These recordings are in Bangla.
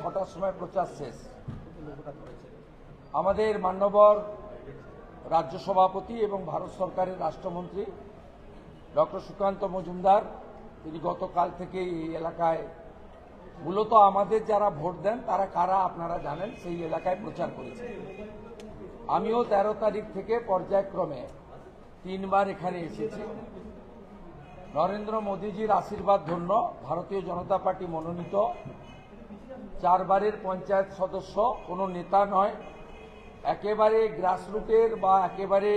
ছটার সময় প্রচার শেষ। আমাদের মান্যবর রাজ্য সভাপতি এবং ভারত সরকারের রাষ্ট্রমন্ত্রী ডক্টর সুকান্ত মজুমদার, তিনি গতকাল থেকে এই এলাকায়। মূলত আমাদের যারা ভোট দেন, তারা কারা আপনারা জানেন? সেই এলাকায় প্রচার করেছে। আমিও তেরো তারিখ থেকে পর্যায়ক্রমে তিনবার এখানে এসেছি। নরেন্দ্র মোদীজির আশীর্বাদ ধন্য, ভারতীয় জনতা পার্টি মনোনীত চারবারের পঞ্চায়েত সদস্য, কোনো নেতা নয়। একেবারে গ্রাসরুটের বা একেবারে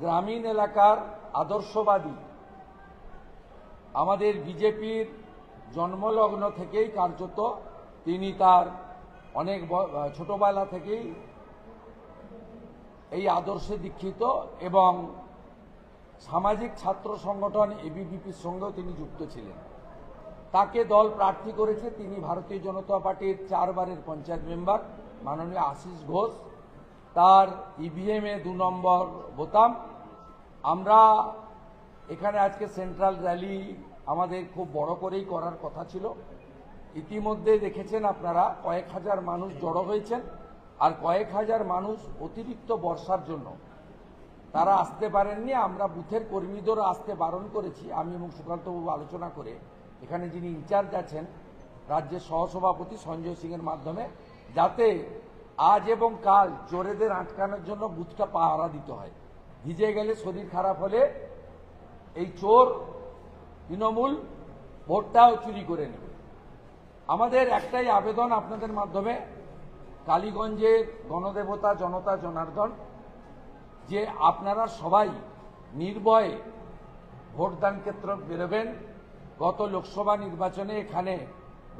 গ্রামীণ এলাকার আদর্শবাদী। আমাদের বিজেপির জন্মলগ্ন থেকেই কার্যত তিনি তার অনেক ছোটবেলা থেকেই এই আদর্শে দীক্ষিত এবং সামাজিক ছাত্র সংগঠন এবিভিপির সঙ্গেও তিনি যুক্ত ছিলেন। তাকে দল প্রার্থী করেছে তিনি ভারতীয় জনতা পার্টির চারবারের পঞ্চায়েত মেম্বার, মাননীয় আশিস ঘোষ। তার ইভিএম এ দু নম্বর বোতাম। আমরা এখানে আজকে সেন্ট্রাল র্যালি আমাদের খুব বড় করেই করার কথা ছিল। ইতিমধ্যে দেখেছেন আপনারা, কয়েক হাজার মানুষ জড়ো হয়েছেন আর কয়েক হাজার মানুষ অতিরিক্ত বর্ষার জন্য। তারা আসতে পারেননি, আমরা বুথের কর্মীদেরও আসতে বারণ করেছি। আমি এবং সুকান্তবাবু আলোচনা করে এখানে যিনি ইনচার্জ আছেন, রাজ্যের সহসভাপতি সঞ্জয় সিংয়ের মাধ্যমে, যাতে আজ এবং কাল চোরেদের আটকানোর জন্য বুথটা পাহারা দিতে হয়। ভিজে গেলে শরীর খারাপ হলে এই চোর তৃণমূল ভোটটাও চুরি করে নেবে। আমাদের একটাই আবেদন আপনাদের মাধ্যমে কালীগঞ্জের গণদেবতা, জনতা, জনার্দন, যে আপনারা সবাই নির্ভয়ে ভোটদান ক্ষেত্র বেরোবেন গত লোকসভা নির্বাচনে এখানে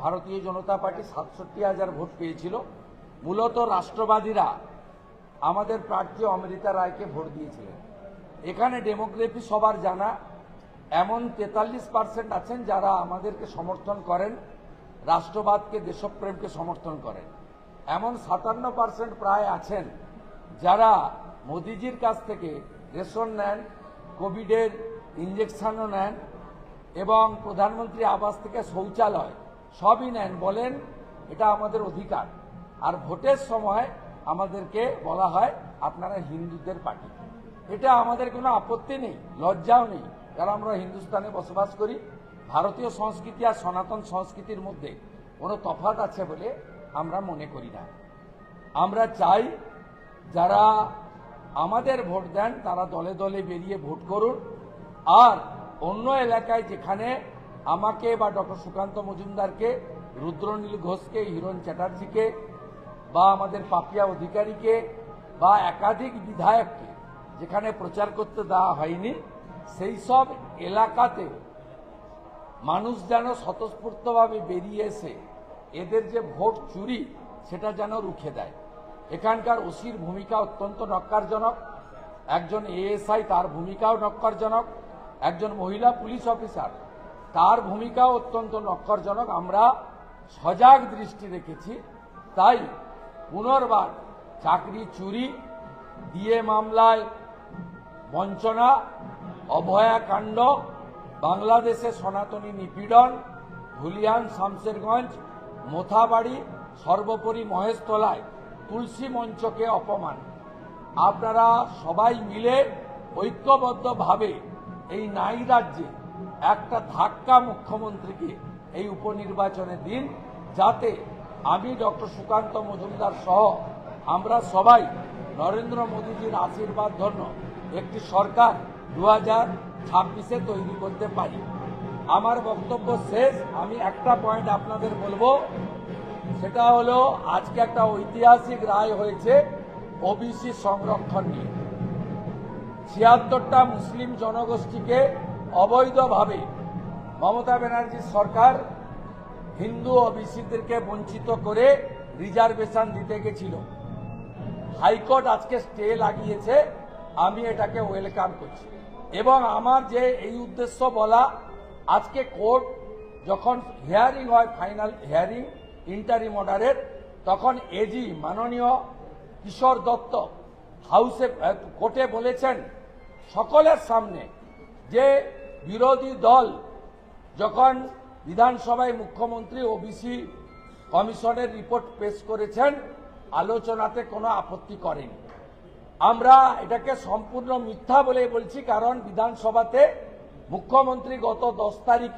ভারতীয় জনতা পার্টি সাতষট্টি হাজার ভোট পেয়েছিল। মূলত রাষ্ট্রবাদীরা আমাদের প্রার্থী অমৃতা রায়কে ভোট দিয়েছিলেন। এখানে ডেমোগ্রাফি সবার জানা। এমন তেতাল্লিশ পার্সেন্ট আছেন যারা আমাদেরকে সমর্থন করেন, রাষ্ট্রবাদকে, দেশপ্রেমকে সমর্থন করেন। এমন সাতান্ন পার্সেন্ট প্রায় আছেন যারা মোদিজির কাছ থেকে রেশন নেন, কোভিডের ইঞ্জেকশনও নেন এবং প্রধানমন্ত্রী আবাস থেকে শৌচালয়, সবই নেন বলেন, এটা আমাদের অধিকার। আর ভোটের সময় আমাদেরকে বলা হয়, আপনারা হিন্দুদের পার্টি। এটা আমাদের কোনো আপত্তি নেই, লজ্জাও নেই। কারণ আমরা হিন্দুস্তানে বসবাস করি, ভারতীয় সংস্কৃতি আর সনাতন সংস্কৃতির মধ্যে কোনো তফাৎ আছে বলে আমরা মনে করি না। আমরা চাই যারা আমাদের ভোট দেন, তারা দলে দলে বেরিয়ে ভোট করুন। আর অন্য এলাকায় যেখানে আমাকে বা ডক্টর সুকান্ত মজুমদারকে, রুদ্রনীল ঘোষকে, হিরণ চ্যাটার্জিকে বা আমাদের পাপিয়া অধিকারীকে বা একাধিক বিধায়ককে যেখানে প্রচার করতে দেওয়া হয়নি, সেই সব এলাকাতে মানুষ যেন স্বতঃস্ফূর্তভাবে বেরিয়ে এসে এদের যে ভোট চুরি, সেটা যেন রুখে দেয়। এখানকার ওসির ভূমিকা অত্যন্ত নক্কারজনক। একজন এএসআই তার ভূমিকাও নক্কারজনক। একজন মহিলা পুলিশ অফিসার, তার ভূমিকা অত্যন্ত নক্ষরজনক আমরা সজাগ দৃষ্টি রেখেছি, তাই পুনর্বার চাকরি চুরি দিয়ে মামলায় বঞ্চনা, অভয়াকাণ্ড, বাংলাদেশে সনাতনী নিপীড়ন, ধুলিয়ান শামশেরগঞ্জ মোথাবাড়ি, সর্বোপরি মহেশতলায় তুলসী মঞ্চকে অপমান। আপনারা সবাই মিলে ঐক্যবদ্ধভাবে এই নাই রাজ্যে একটা ধাক্কা মুখ্যমন্ত্রীকে এই উপনির্বাচনে দিন, যাতে আমি ডক্টর সুকান্ত মজুমদার সহ আমরা সবাই নরেন্দ্র মোদীজির আশীর্বাদ ধন্য একটি সরকার দু হাজার ছাব্বিশে তৈরি করতে পারি। আমার বক্তব্য শেষ। আমি একটা পয়েন্ট আপনাদের বলব। সেটা হলো, আজকে একটা ঐতিহাসিক রায় হয়েছে ওবিসি সংরক্ষণ নিয়ে। ছিয়াত্তরটা মুসলিম জনগোষ্ঠীকে অবৈধভাবে মমতা ব্যানার্জির সরকার হিন্দু ওবিসিদেরকে বঞ্চিত করে রিজার্ভেশন দিতে গেছিল। হাইকোর্ট আজকে স্টে লাগিয়েছে, আমি এটাকে ওয়েলকাম করছি। এবং আমার যে এই উদ্দেশ্য বলা, আজকে কোর্ট যখন হিয়ারিং হয়, ফাইনাল হিয়ারিং, ইন্টারিম অর্ডারের, তখন এজি মাননীয় কিশোর দত্ত হাউসে কোর্টে বলেছেন, সকলের সামনে যে বিরোধী দল যখন বিধানসভায় মুখ্যমন্ত্রী ওবিসি কমিশনের রিপোর্ট পেশ করেছেন, আলোচনাতে কোনো আপত্তি করেনি। আমরা এটাকে সম্পূর্ণ মিথ্যা বলে বলছি, কারণ বিধানসভাতে মুখ্যমন্ত্রী গত দশ তারিখ